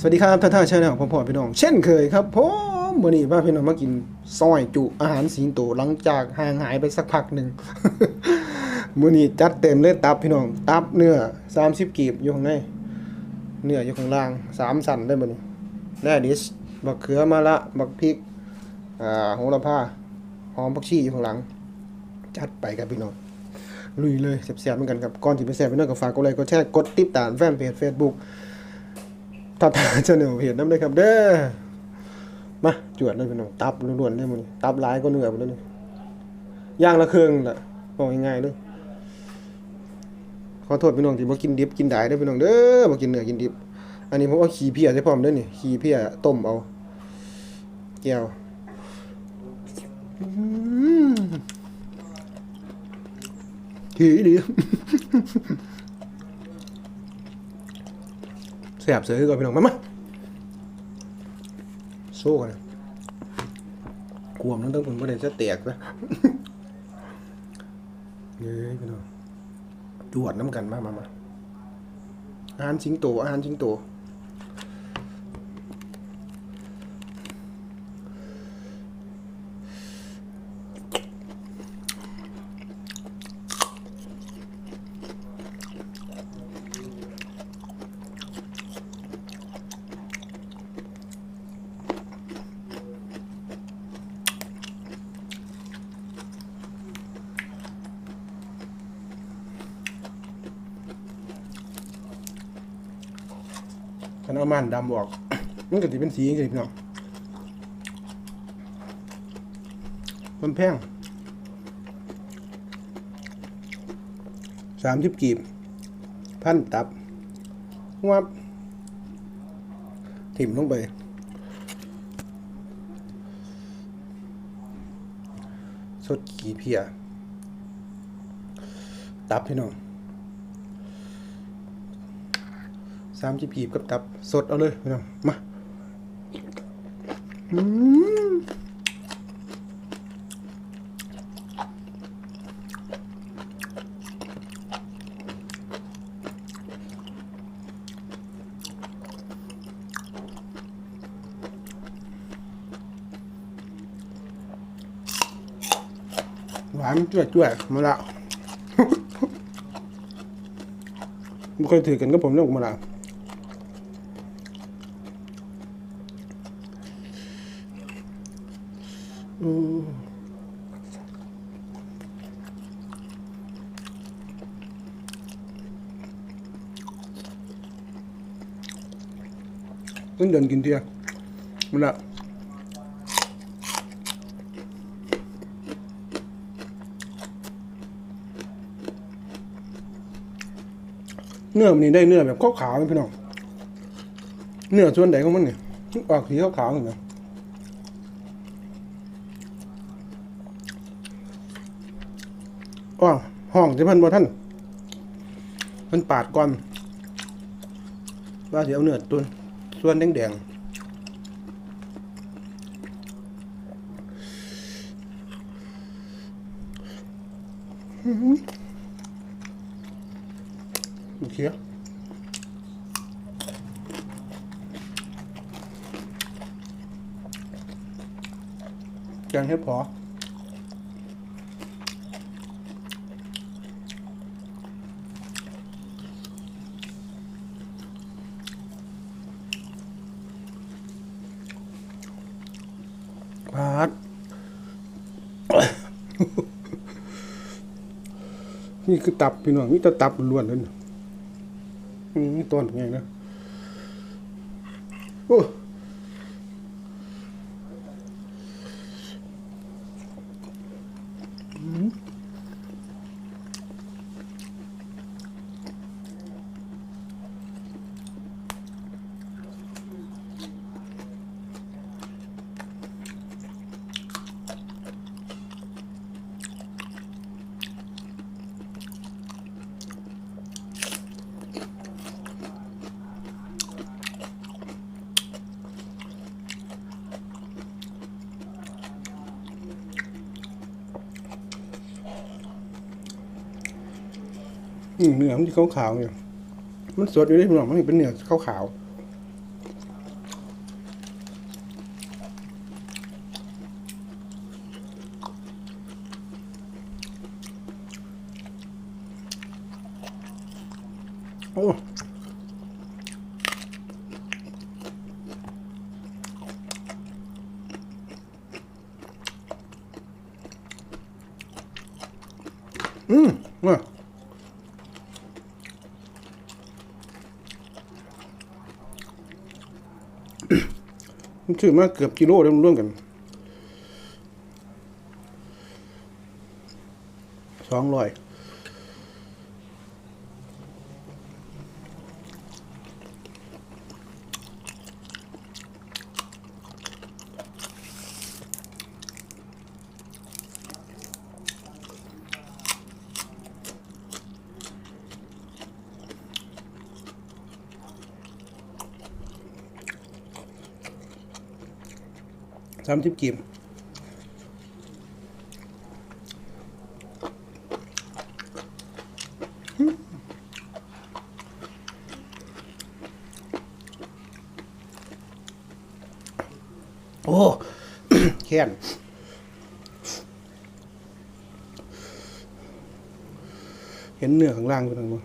สวัสดีครับท่านท่านชาแนลผมพ่อพี่น้อง เช่นเคยครับผมวันนี้พาพี่น้องมากินซอยจุอาหารสิงโตหลังจากห่างหายไปสักพักหนึ่งมื้อนี้จัดเต็มเลยตับพี่น้อง ตับเนื้อ30กีบอยู่ข้างในเนื้ออยู่ข้างล่างสามสันได้มื้อนี้แร่ดิชบักเขือมะละบักพริกอ่าโหระพาหอมผักชีอยู่ข้างหลัง จัดไปครับพี่น้องลุยเลยแซ่บๆเหมือนกันครับก่อนที่ไปแซ่บไปน้องก็ฝากกดไลค์กดแชร์กดติดตามแฟนเพจ Facebook ถ้าตาจะเหนียวเพจน้ำเลยครับ เด้อมาจวดเลยพี่น้องตับล้วนๆเลยมันตับหลายก็เนื้อหมดเลยนี่ย่างละเครื่องแหละบอกง่ายๆเลยขอโทษพี่น้องที่บ่กินดิบกินได้เด้อพี่น้องเด้อบ่กินเนื้อกินดิบ อันนี้ผมเอาขี้เพียใส่พร้อมเด้อนี่ขี้เพียต้มเอาแก้วขี้ดี แสบเสือก่อนพี่น้องมามาโซ่กันนะกวมนั่นต้องผมไม่ได้จะแตกนะเย้ยพี่น้องจวดน้ำกันมามามาอาหารสิงโตอาหารสิงโต นเอมันดำออกมันก็จะเป็นสีอย่างนี้พี่น้องมันแพงสามสิบกีบ พันตับวับถิ่มลงไป สดขี่เพีย ตับพี่น้อง สามจีพีบกับตับสดเอาเลยพี่น้องมาอืมหวานจ้วยจ้วยมาละไม่เคยถือกันก็ผมเรื่องมาละ งเดินกินเทียมันละเนื้อมันนี่ได้เนื้อแบบขาวๆนะพี่น้อง เนื้อส่วนไหนของมันเนี่ยออกสีขาวๆเหมือนกันอ้อห้องที่พิ่นบ่ท่านเพิ่นปาดก่อนว่าเสิเอาเนื้อตัว ส่วนแดงๆอื้อหือโอเคแกงเห็ดพอ พาด นี่คือตับพี่น้องนี่จะตับล้วนเลยนี่ต้นไงนะโอ้ นี่เนื้อมันที่ขาวๆเนี่ยมันสดอยู่ได้พี่น้อกมันเป็นเนื้อขาวๆโอ้อืมว่า มันถือมาเกือบกิโลเดียวมันร่วมกันสองร้อย สามสิบกีบโอ้แค้นเห็นเนื้อข้างล่างอยู่ทางมั้ง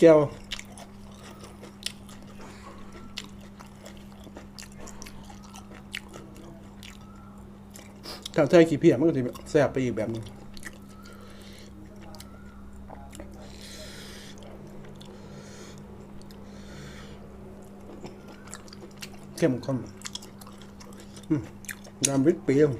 แก้วถ้าใส่ขี้เพียมันก็จะแซ่บไปอีกแบบหนึงเข้มข้นอืมดำริดเปรี้ยว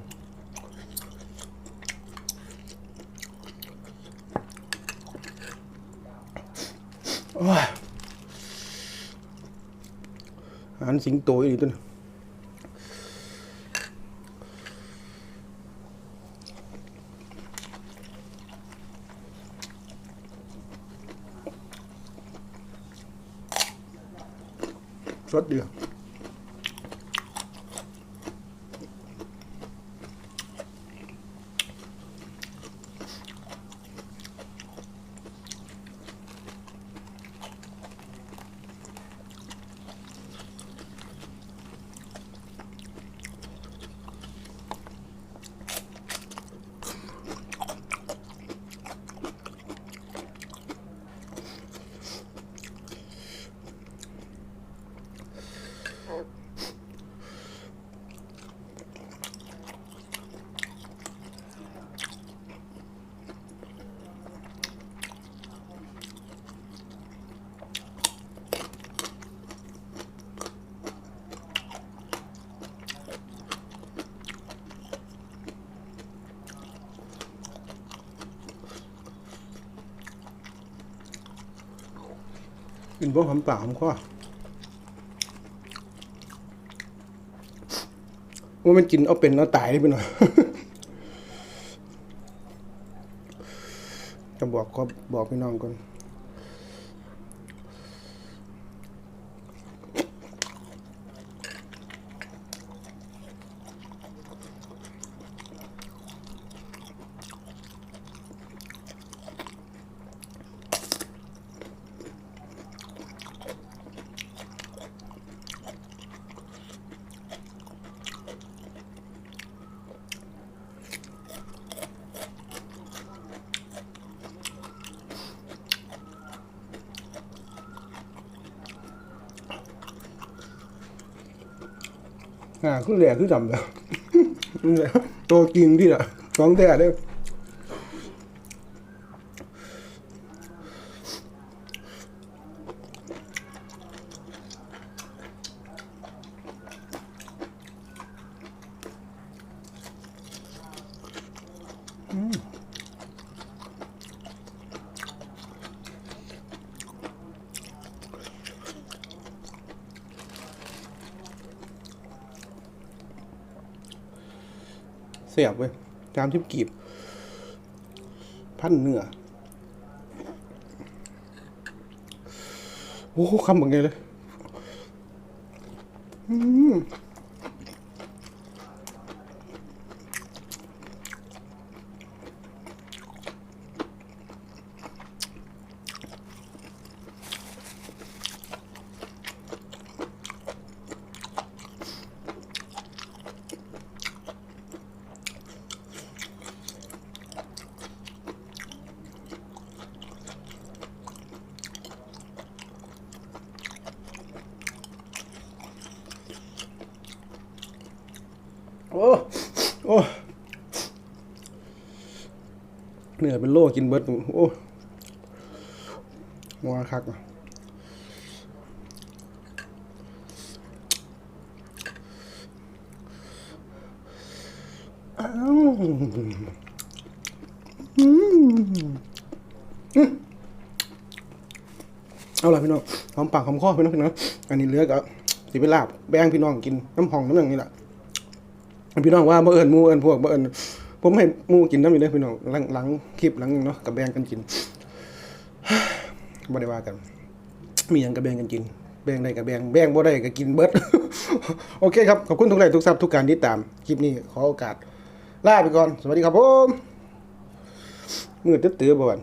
อาหารสิงโกินพวกหอมปากหอมคอว่ามันกินเอาเป็นเอาตายได้ไปหน่อยจะบอกก็บอกพี่น้องก่อน อ่าคือแหล่คือดำแล้วตัวจริงที่ละสองแท้เด้ สียบเว้ยจามทิพกีบ พันเนื้อ โอ้โหคำเหมือนไงเลย อืม เนื้อเป็นโลกินเบิร์ดโอ้มัวคักว่ะอ้าวอืมเอาล่ะพี่น้องหอมปากหอมคอพี่น้องพี่น้องอันนี้เลือก็สิไปลาบแบ่งพี่น้องกินน้ำหองน้ำอย่างนี้แหละพี่น้องว่าบ่อเอิญมูเอิญพวกบ่เอิญ ผมให้มูกินน้ำอยู่เลยพี่น้องหลังหลังคลิปหลังเนาะกับแบงกันกินบ่ได้ว่ากัน มีอย่างกับแบงกันกิน แบงได้กับแบงแบงบ่ได้ก็กินเบิดโอเคครับ ขอบคุณทุกไลค์ทุกซับทุกการติดตาม คลิปนี้ขอโอกาสลาไปก่อน สวัสดีครับผมมือตื้อๆบ่วัน